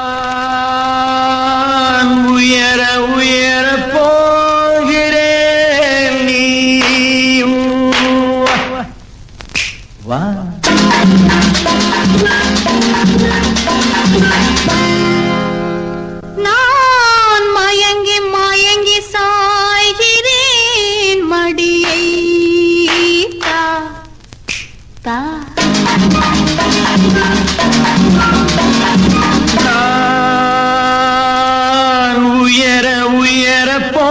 நான் உயர உயர போகிறேன் நீ. வா. நான் மயங்கி மயங்கி சாய்கிறேன் மடியை தா தா. உயர உயர போ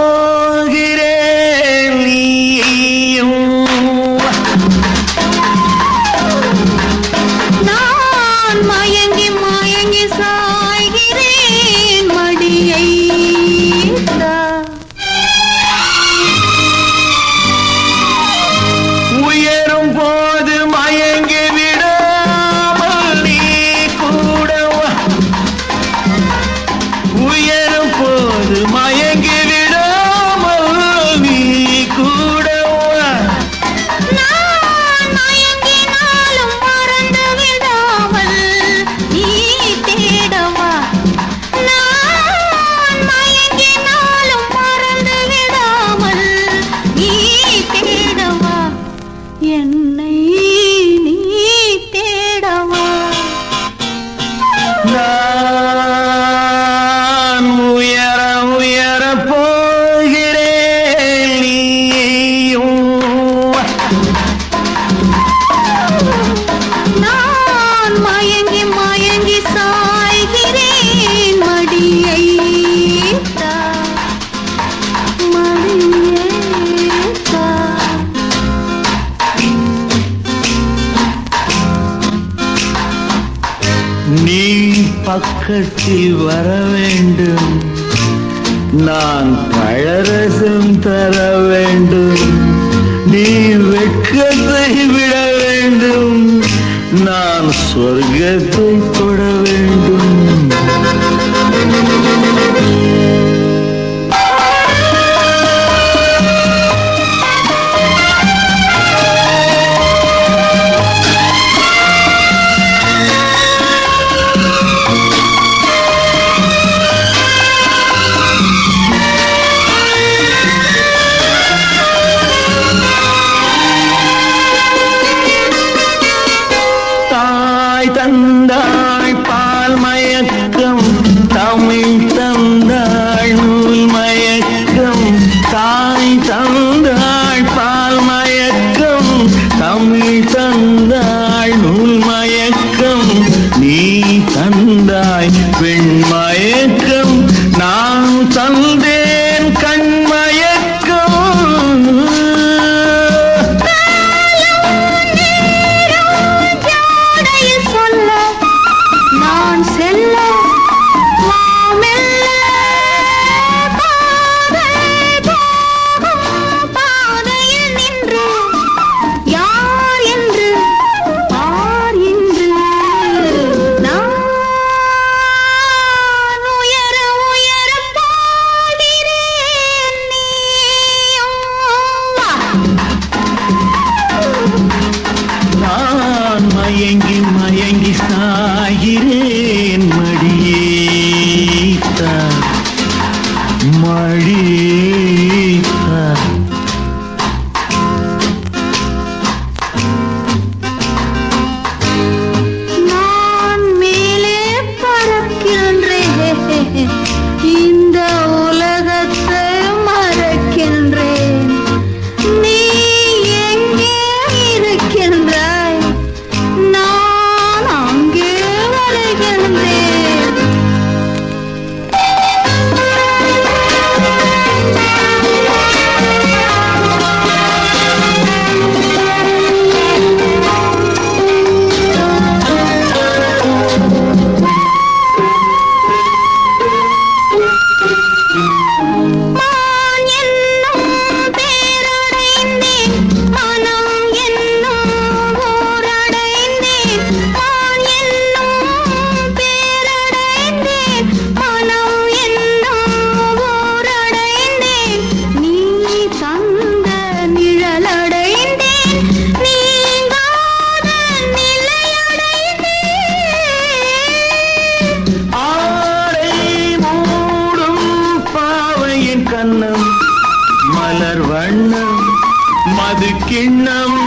பக்கத்தில் வர வேண்டும். நான் கழரசம் தர வேண்டும். நீ வெட்கத்தை விட வேண்டும். நான் சொர்க்கத்தை தொட வேண்டும். தந்தாய் பெண் மயக்கம் நான் தந்தே வண்ணம் மது கிண்ணம்